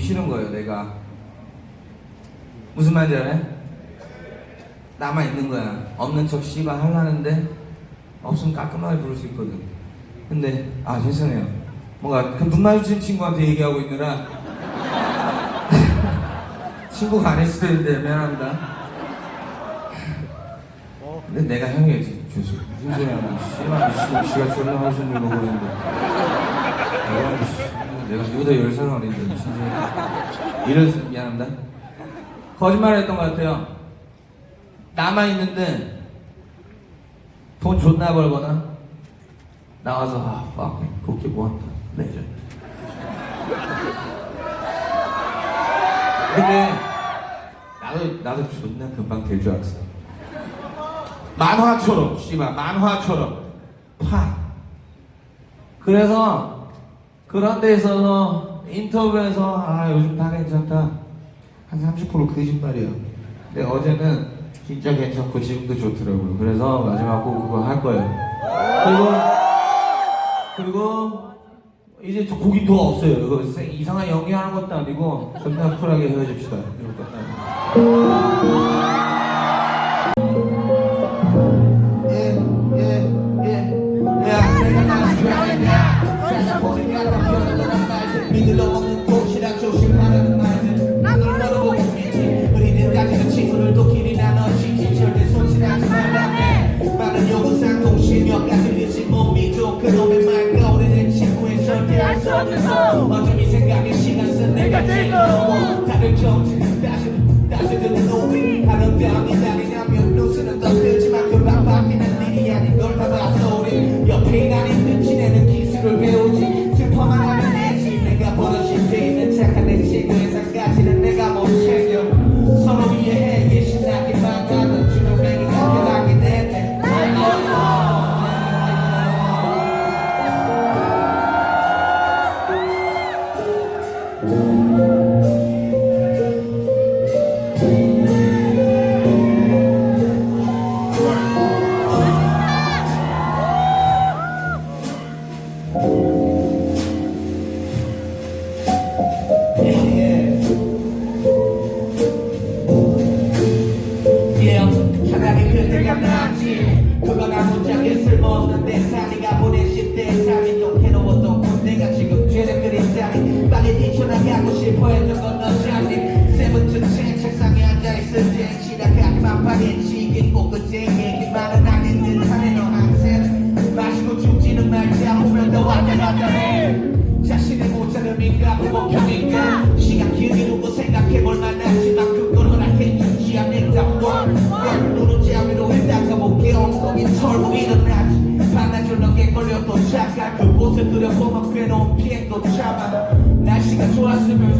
부르기 싫은 거예요, 내가. 무슨 말인지 알아요? 남아 있는 거야. 없는 척 씨발 하려는데 없으면 깔끔하게 부를 수 있거든. 근데 아 죄송해요. 뭔가 그눈 마주친 친구한테 얘기하고 있느라 친구가 아닐 수도 있는데 미안합니다. 근데 내가 형이지 죄송 무슨 소리야 씨발 씨발 씨가 졸라 하시는 걸 보고 있는데 내가 누구보다 열살 어린데 진짜 이래서 미안합니다. 거짓말했던 것 같아요. 남아 있는데 돈 존나 벌거나 나와서 아 fuck 그렇게 뭐한다 레전드. 근데 나도 나도 존나 금방 될 줄 알았어. 만화처럼 씨발 만화처럼 파. 그래서 그런 데 있어서 인터뷰에서 아 요즘 다 괜찮다 한 30% 거짓말이에요. 근데 어제는 진짜 괜찮고 지금도 좋더라고요. 그래서 마지막 곡 그거 할 거예요. 그리고 그리고 이제 저 곡이 더 없어요. 이거 세- 이상한 연기하는 것도 아니고 존나 쿨하게 헤어집시다. 것도 아 절대 알수 없는 소. 어쩜 이 생각에 시간 쓴 내가 즐거워. 다른 정치, 바랬지 이게 꼭 그제 얘기만은 아닌 듯하네 너 항상 마시고 죽지는 말자 보면 더 왔다 갔다 해 자신의 모자름인가 부목형인가? 시간 길게 두고 생각해볼 만하지만 그걸 허락해 주지 않는다고 눈은 자위로 닦아볼게. 엉덩이 털고 일어나지. 반나절 넘게 걸려 도착할 그곳을 그려보면 괴로운 비행도 참아 날씨가 좋았으면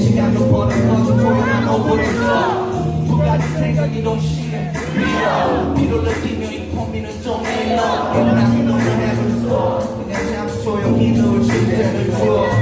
시간 좀 버는 거좀 조용한 오버했어 두 가지 생각이 동시에 밀어 피로 느끼며 이 고민은 좀 일러 끝나기 너무 해줄 수 그냥 잠시 조용히 누울 침대를 주어